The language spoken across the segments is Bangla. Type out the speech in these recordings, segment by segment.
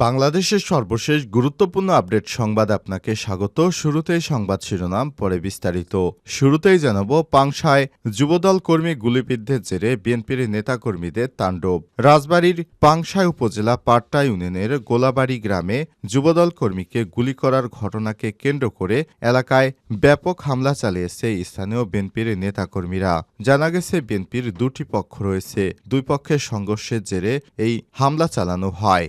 বাংলাদেশের সর্বশেষ গুরুত্বপূর্ণ আপডেট সংবাদ আপনাকে স্বাগত। শুরুতেই সংবাদ শিরোনাম, পরে বিস্তারিত। শুরুতেই জানাব, পাংশায় যুবদল কর্মী গুলিবিদ্ধের জেরে বিএনপির নেতাকর্মীদের তাণ্ডব। রাজবাড়ীর পাংশায় উপজেলা পাট্টা ইউনিয়নের গোলাবাড়ি গ্রামে যুবদল কর্মীকে গুলি করার ঘটনাকে কেন্দ্র করে এলাকায় ব্যাপক হামলা চালিয়েছে স্থানীয় বিএনপির নেতাকর্মীরা। জানা গেছে, বিএনপির দুটি পক্ষ রয়েছে। দুই পক্ষের সংঘর্ষের জেরে এই হামলা চালানো হয়।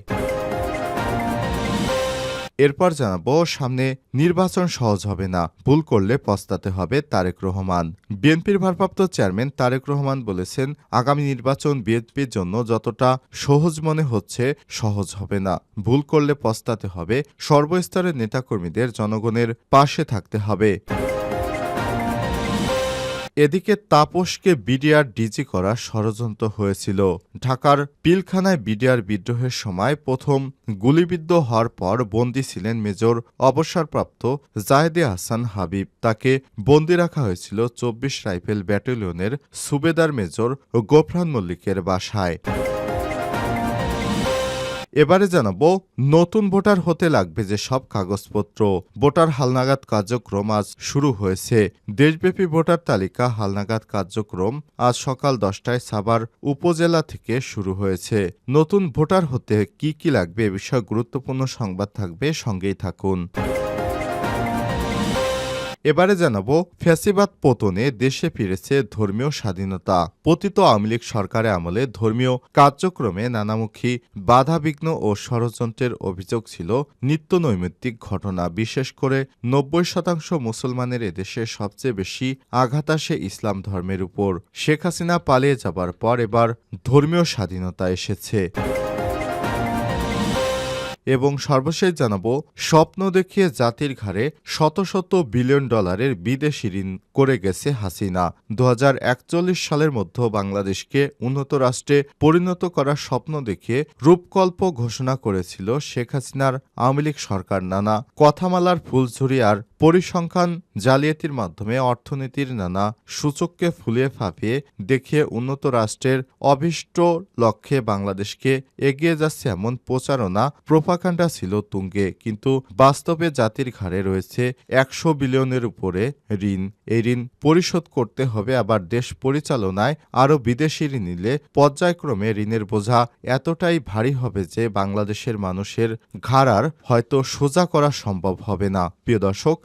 এরপর জানাব, সামনে নির্বাচন সহজ হবে না। ভুল করলে পস্তাতে হবে তারেক রহমান। বিএনপির ভারপ্রাপ্ত চেয়ারম্যান তারেক রহমান বলেছেন, আগামী নির্বাচন বিএনপির জন্য যতটা সহজ মনে হচ্ছে, সহজ হবে না। ভুল করলে পস্তাতে হবে, সর্বস্তরের নেতাকর্মীদের জনগণের পাশে থাকতে হবে। এদিকে তাপসকে বিডিআর ডিজি করা ষড়যন্ত্র হয়েছিল। ঢাকার পিলখানায় বিডিআর বিদ্রোহের সময় প্রথম গুলিবিদ্ধ হওয়ার পর বন্দি ছিলেন মেজর অবসরপ্রাপ্ত জায়দে হাসান হাবিব। তাকে বন্দী রাখা হয়েছিল চব্বিশ রাইফেল ব্যাটালিয়নের সুবেদার মেজর গোফরান মল্লিকের বাসায়। এবারে জানাব, নতুন ভোটার হতে লাগবে যে সব কাগজপত্র। ভোটার হালনাগাদ কার্যক্রম আজ শুরু হয়েছে। দেশব্যাপী ভোটার তালিকা, হালনাগাদ কার্যক্রম আজ সকাল দশটায় সাভার উপজেলা থেকে শুরু হয়েছে। নতুন ভোটার হতে কি কি লাগবে এ বিষয়ে গুরুত্বপূর্ণ সংবাদ থাকবে, সঙ্গেই থাকুন। এবারে জানাব, ফ্যাসিবাদ পতনে দেশে ফিরেছে ধর্মীয় স্বাধীনতা। পতিত আওয়ামী লীগ সরকারের আমলে ধর্মীয় কার্যক্রমে নানামুখী বাধাবিঘ্ন ও ষড়যন্ত্রের অভিযোগ ছিল নিত্য নৈমিত্তিক ঘটনা। বিশেষ করে নব্বই শতাংশ মুসলমানের এদেশে সবচেয়ে বেশি আঘাত আসে ইসলাম ধর্মের উপর। শেখ হাসিনা পালিয়ে যাবার পর এবার ধর্মীয় স্বাধীনতা এসেছে। এবং সর্বশেষ জানাব, স্বপ্ন দেখিয়ে জাতির ঘাড়ে শত শত বিলিয়ন ডলারের বিদেশি ঋণ করে গেছে হাসিনা। দু হাজার একচল্লিশ সালের মধ্যে বাংলাদেশকে উন্নত রাষ্ট্রে পরিণত করার স্বপ্ন দেখিয়ে রূপকল্প ঘোষণা করেছিল শেখ হাসিনার আওয়ামী লীগ সরকার। নানা কথামালার ফুলঝুরি আর পরিসংখ্যান জালিয়াতির মাধ্যমে অর্থনীতির নানা সূচককে ফুলিয়ে ফাঁপিয়ে দেখিয়ে উন্নত রাষ্ট্রের অভীষ্ট লক্ষ্যে বাংলাদেশকে এগিয়ে যাচ্ছে এমন প্রচারণা প্রোপাকাণ্ডা ছিল তুঙ্গে। কিন্তু বাস্তবে জাতির ঘাড়ে রয়েছে একশো বিলিয়নের উপরে ঋণ। এই ঋণ পরিশোধ করতে হবে, আবার দেশ পরিচালনায় আরও বিদেশি ঋণ নিলে পর্যায়ক্রমে ঋণের বোঝা এতটাই ভারী হবে যে বাংলাদেশের মানুষের ঘাড় আর হয়তো সোজা করা সম্ভব হবে না। প্রিয় দর্শক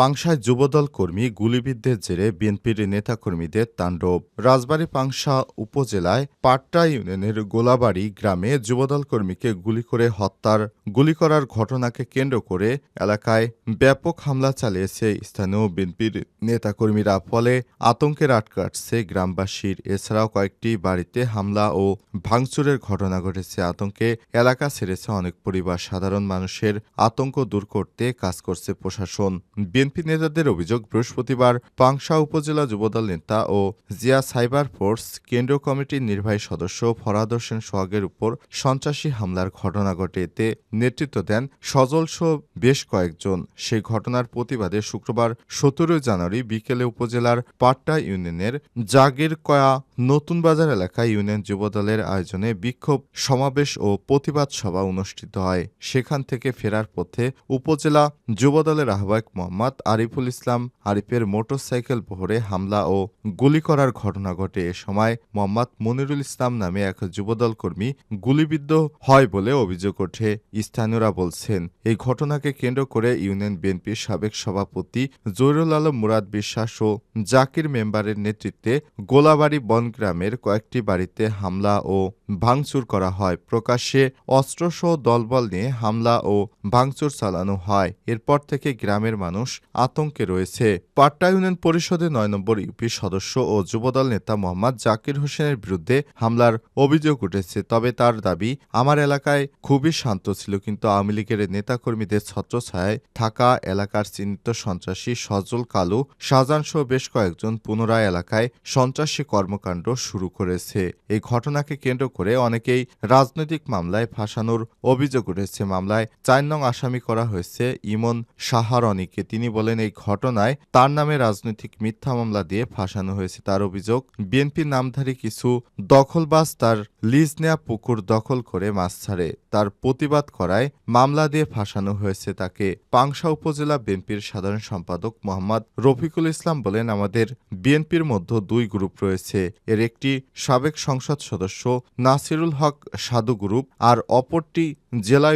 পাংশায় যুবদল কর্মী গুলিবিদ্ধের জেরে বিএনপির নেতাকর্মীদের তাণ্ডব। রাজবাড়ী পাংশা উপজেলায় পাট্টা ইউনিয়নের গোলাবাড়ি গ্রামে যুবদল কর্মীকে গুলি করে হত্যার গুলি করার ঘটনাকে কেন্দ্র করে এলাকায় ব্যাপক হামলা চালিয়েছে স্থানীয় বিএনপির নেতাকর্মীরা। ফলে আতঙ্কের আট কাটছে গ্রামবাসীর। এছাড়াও কয়েকটি বাড়িতে হামলা ও ভাঙচুরের ঘটনা ঘটেছে। আতঙ্কে এলাকা ছেড়েছে অনেক পরিবার। সাধারণ মানুষের আতঙ্ক দূর করতে কাজ করছে প্রশাসন। বিএনপি নেতাদের অভিযোগ, বৃহস্পতিবার পাংশা উপজেলা যুবদল নেতা ও জিয়া সাইবার ফোর্স কেন্দ্রীয় কমিটির নির্বাহী সদস্য ফরাদ হোসেন সোহাগের উপর সন্ত্রাসী হামলার ঘটনা ঘটে। এতে নেতৃত্ব দেন সজল সহ বেশ কয়েকজন। সেই ঘটনার প্রতিবাদে শুক্রবার সতেরোই জানুয়ারি বিকেলে উপজেলার পাট্টা ইউনিয়নের জাগির কয়া নতুন বাজার এলাকায় ইউনিয়ন যুবদলের আয়োজনে বিক্ষোভ, সমাবেশ ও প্রতিবাদ সভা অনুষ্ঠিত হয়। সেখান থেকে ফেরার পথে উপজেলা যুবদলের আহ্বায়ক মোহাম্মদ আরিফুল ইসলাম আরিফের মোটরসাইকেল বহরে হামলা ও গুলি করার ঘটনা ঘটে এ সময় মোহাম্মদ মনিরুল ইসলাম নামে এক যুবদল কর্মী গুলিবিদ্ধ হয় বলে অভিযোগ ওঠে। স্থানীয়রা বলছেন, এই ঘটনাকে কেন্দ্র করে ইউনিয়ন বিএনপির সাবেক সভাপতি জহিরুল আলম, মুরাদ বিশ্বাস ও জাকির মেম্বারের নেতৃত্বে গোলাবাড়ি বনগ্রামের কয়েকটি বাড়িতে হামলা ও ভাঙচুর করা হয়। প্রকাশ্যে অস্ত্রসহ দলবল নিয়ে হামলা ও ভাঙচুর চালানো হয়। এরপর থেকে গ্রামের মানুষ আতঙ্কে রয়েছে। পাট্টা ইউনিয়ন পরিষদে নয় নম্বর ইউপি সদস্য ও যুবদল নেতা মোহাম্মদ জাকির হোসেনের বিরুদ্ধে হামলার অভিযোগ উঠেছে। তবে তার দাবি, আমার এলাকায় খুবই শান্ত ছিল কিন্তু আওয়ামী লীগের নেতাকর্মীদের ছত্রছায়ায় থাকা এলাকার চিহ্নিত সন্ত্রাসী সজল কালু, শাহজাহান সহ বেশ কয়েকজন পুনরায় এলাকায় সন্ত্রাসী কর্মকাণ্ড শুরু করেছে। এই ঘটনাকে কেন্দ্র করে অনেকেই রাজনৈতিক মামলায় ফাঁসানোর অভিযোগ উঠেছে। মামলায় চার নং আসামি করা হয়েছে ইমন সাহারনিকে তিনি বলেন এই ঘটনায় তার নামে রাজনৈতিক মিথ্যা মামলা দিয়ে ফাঁসানো হয়েছে। তার অভিযোগ, বিএনপির নামধারী কিছু দখলবাজ তার লিজ নেয়া পুকুর দখল করে মাছ ছাড়ে। তার প্রতিবাদ করায় মামলা দিয়ে ফাঁসানো হয়েছে তাকে। পাংশা উপজেলা বিএনপির সাধারণ সম্পাদক মোহাম্মদ রফিকুল ইসলাম বলেন, আমাদের বিএনপির মধ্যে দুই গ্রুপ রয়েছে। এর একটি সাবেক সংসদ সদস্য নাসিরুল হক সাধু গ্রুপ আর অপরটি জেলা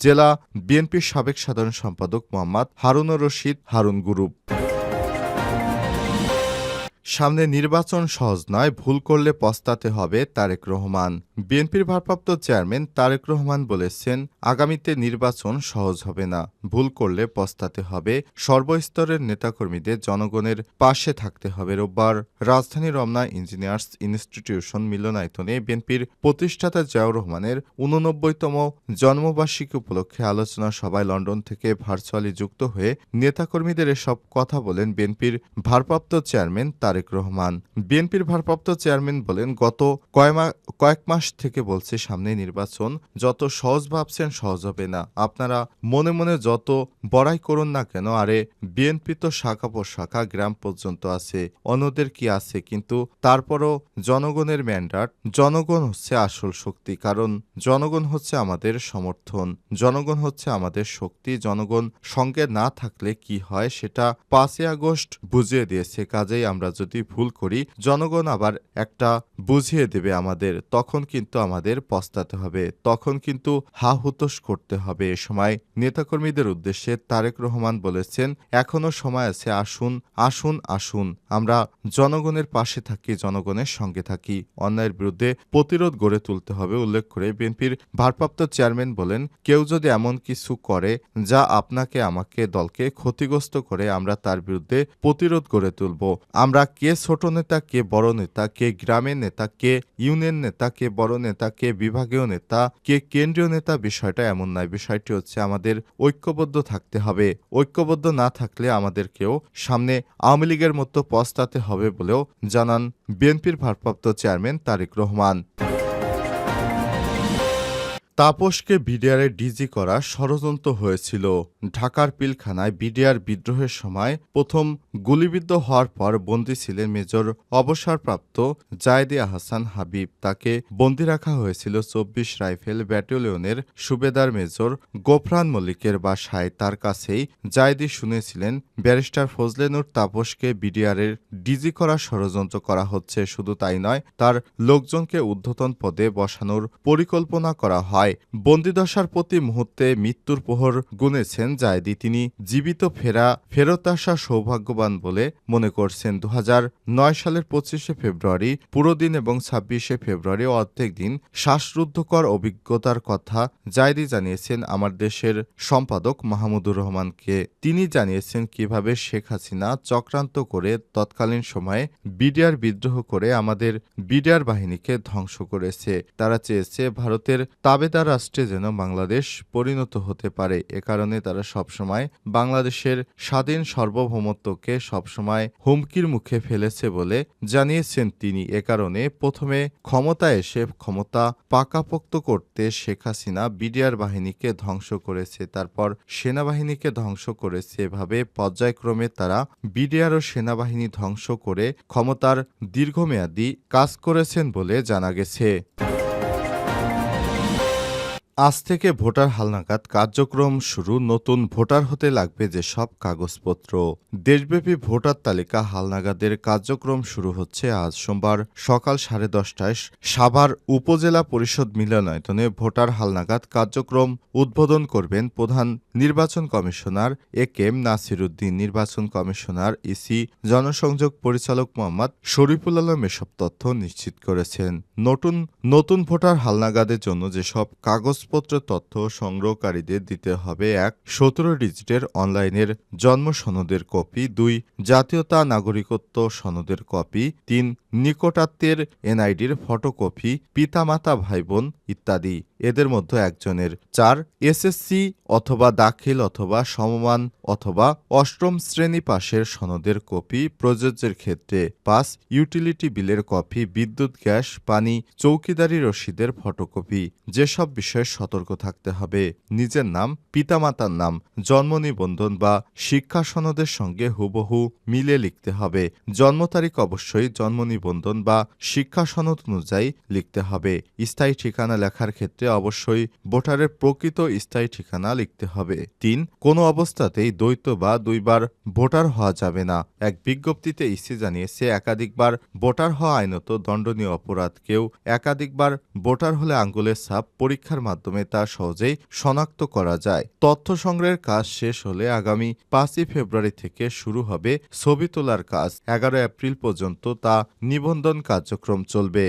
জেলা বিএনপির সাবেক সাধারণ সম্পাদক মোহাম্মদ হারুনুর রশিদ হারুন গুরুপ সামনে নির্বাচন সহজ নয়, ভুল করলে পস্তাতে হবে তারেক রহমান। বিএনপির ভারপ্রাপ্ত চেয়ারম্যান তারেক রহমান বলেছেন, আগামীতে নির্বাচন সহজ হবে না। ভুল করলে পস্তাতে হবে। সর্বস্তরের নেতাকর্মীদের জনগণের পাশে থাকতে হবে রোববার। রাজধানী রমনা ইঞ্জিনিয়ার্স ইনস্টিটিউশন মিলনায়তনে বিএনপির প্রতিষ্ঠাতা জিয়াউর রহমানের উননব্বইতম জন্মবার্ষিকী উপলক্ষে আলোচনা সভায় লন্ডন থেকে ভার্চুয়ালি যুক্ত হয়ে নেতাকর্মীদের এসব কথা বলেন বিএনপির ভারপ্রাপ্ত চেয়ারম্যান তারেক রহমান। বিএনপির ভারপ্রাপ্ত চেয়ারম্যান বলেন, গত কয়েক মাস থেকে বলছে সামনে নির্বাচন, যত সহজ ভাবছেন সহজ হবে না। আপনারা মনে মনে যত বড়াই করুন না কেন, আরে বিএনপি তো শাখা প্রশাখা গ্রাম পর্যন্ত আছে, অন্যদের কি আছে? কিন্তু তারপরও জনগণের ম্যান্ডাট জনগণ হচ্ছে আসল শক্তি, কারণ জনগণ হচ্ছে আমাদের সমর্থন, জনগণ হচ্ছে আমাদের শক্তি, জনগণ সঙ্গে না থাকলে কি হয় সেটা পাঁচই আগস্ট বুঝিয়ে দিয়েছে, কাজেই আমরা যদি ভুল করি, জনগণ আবার একটা বুঝিয়ে দেবে আমাদের, তখন কিন্তু আমাদের পস্তাতে হবে। তখন কিন্তু হা হুতোষ করতে হবে। এ সময় নেতাকর্মীদের উদ্দেশ্যে তারেক রহমান বলেছেন, এখনও সময় আছে, আসুন আসুন আসুন। আমরা জনগণের পাশে থাকি, জনগণের সঙ্গে থাকি। অন্যায়ের বিরুদ্ধে প্রতিরোধ গড়ে তুলতে হবে, উল্লেখ করে বিএনপির ভারপ্রাপ্ত চেয়ারম্যান বলেন, কেউ যদি এমন কিছু করে যা আপনাকে, আমাকে, দলকে ক্ষতিগ্রস্ত করে, আমরা তার বিরুদ্ধে প্রতিরোধ গড়ে তুলব। আমরা কে ছোট নেতা, কে বড় নেতা, কে গ্রামের নেতা, কে ইউনিয়ন নেতা, কে বড় নেতা, কে বিভাগীয় নেতা, কে কেন্দ্রীয় নেতা, বিষয়টা এমন নয়। বিষয়টি হচ্ছে আমাদের ঐক্যবদ্ধ থাকতে হবে। ঐক্যবদ্ধ না থাকলে আমাদেরকেও সামনে আওয়ামী লীগের মতো পস্তাতে হবে বলেও জানান বিএনপির ভারপ্রাপ্ত চেয়ারম্যান তারেক রহমান। তাপসকে বিডিআরে ডিজি করা ষড়যন্ত্র হয়েছিল। ঢাকার পিলখানায় বিডিআর বিদ্রোহের সময় প্রথম গুলিবিদ্ধ হওয়ার পর বন্দী ছিলেন মেজর অবসরপ্রাপ্ত জায়দি আহসান হাবিব। তাকে বন্দী রাখা হয়েছিল চব্বিশ রাইফেল ব্যাটালিয়নের সুবেদার মেজর গোফরান মল্লিকের বাসায়। তার কাছেই জায়দি শুনেছিলেন, ব্যারিস্টার ফজলেনুর তাপসকে বিডিআরের ডিজি করা ষড়যন্ত্র করা হচ্ছে। শুধু তাই নয়, তার লোকজনকে ঊর্ধ্বতন পদে বসানোর পরিকল্পনা করা হয়। বন্দিদশার প্রতি মুহূর্তে মৃত্যুর প্রহর গুনেছেন জায়দি তিনি জীবিত ফেরা, ফেরত আসা সৌভাগ্যবান বলে মনে করছেন। দু সালের পঁচিশে ফেব্রুয়ারি পুরো দিন এবং ছাব্বিশে ফেব্রুয়ারি অর্ধেক দিন শ্বাসরুদ্ধকর অভিজ্ঞতার কথা জায়দি জানিয়েছেন আমার দেশের সম্পাদক মাহমুদুর রহমানকে। তিনি জানিয়েছেন কীভাবে শেখ হাসিনা চক্রান্ত করে তৎকালীন সময়ে বিডিআর বিদ্রোহ করে আমাদের বিডিআর বাহিনীকে ধ্বংস করেছে। তারা চেয়েছে ভারতের তাবেদার রাষ্ট্রে যেন বাংলাদেশ পরিণত হতে পারে, এ কারণে তারা সবসময় বাংলাদেশের স্বাধীন সার্বভৌমত্বকে সবসময় হুমকির মুখে ফেলেছে বলে জানিয়েছেন তিনি। এ কারণে প্রথমে ক্ষমতা এসে ক্ষমতা পাকাপোক্ত করতে শেখ হাসিনা বিডিআর বাহিনীকে ধ্বংস করেছে, তারপর সেনাবাহিনীকে ধ্বংস করেছে। এভাবে পর্যায়ক্রমে তারা বিডিআর ও সেনাবাহিনী ধ্বংস করে ক্ষমতার দীর্ঘমেয়াদী কাজ করেছেন বলে জানা গেছে। আজ থেকে ভোটার হালনাগাদ কার্যক্রম শুরু। নতুন ভোটার হতে লাগবে যেসব কাগজপত্র। দেশব্যাপী ভোটার তালিকা হালনাগাদের কার্যক্রম শুরু হচ্ছে আজ সোমবার সকাল সাড়ে দশটায়। সাভার উপজেলা পরিষদ মিলনায়তনে ভোটার হালনাগাদ কার্যক্রম উদ্বোধন করবেন প্রধান নির্বাচন commissioner A K M Nasiruddin, নির্বাচন কমিশনার ইসি জনসংযোগ পরিচালক মোহাম্মদ শরীফুল আলম এসব তথ্য নিশ্চিত করেছেন। নতুন নতুন ভোটার হালনাগাদের জন্য যেসব কাগজ কাগজপত্রের তথ্য সংগ্রহকারীদের দিতে হবে এক সতেরো ডিজিটের অনলাইনের জন্ম সনদের কপি, দুই জাতীয়তা নাগরিকত্ব সনদের কপি, তিন নিকটাত্মের এনআইডির ফটোকপি, পিতামাতা, ভাইবোন ইত্যাদি। এদের মধ্যে একজনের চার এসএসসি অথবা দাখিল অথবা সমমান অথবা অষ্টম শ্রেণি পাশের সনদের কপি, প্রযোজ্যের ক্ষেত্রে পাঁচ ইউটিলিটি বিলের কপি, বিদ্যুৎ, গ্যাস, পানি, চৌকিদারি রসিদের ফটোকপি। যেসব বিষয়ে সতর্ক থাকতে হবে। নিজের নাম, পিতামাতার নাম, জন্ম নিবন্ধন বা শিক্ষা সনদের সঙ্গে হুবহু মিলে লিখতে হবে। জন্ম তারিখ অবশ্যই জন্ম নিবন্ধন বা শিক্ষা সনদ অনুযায়ী লিখতে হবে। স্থায়ী ঠিকানা লেখার ক্ষেত্রে অবশ্যই ভোটারের প্রকৃত স্থায়ী ঠিকানা লিখতে হবে। তিন, কোনো অবস্থাতেই দ্বৈত বা দুইবার ভোটার হওয়া যাবে না। এক বিজ্ঞপ্তিতে ইসি জানিয়েছে, একাধিকবার ভোটার হওয়া আইনত দণ্ডনীয় অপরাধ। কেউ একাধিকবার ভোটার হলে আঙ্গুলের ছাপ পরীক্ষার মাধ্যমে তা সহজেই শনাক্ত করা যায়। তথ্য সংগ্রহের কাজ শেষ হলে আগামী পাঁচই ফেব্রুয়ারি থেকে শুরু হবে ছবি তোলার কাজ। এগারো এপ্রিল পর্যন্ত তা নিবন্ধন কার্যক্রম চলবে।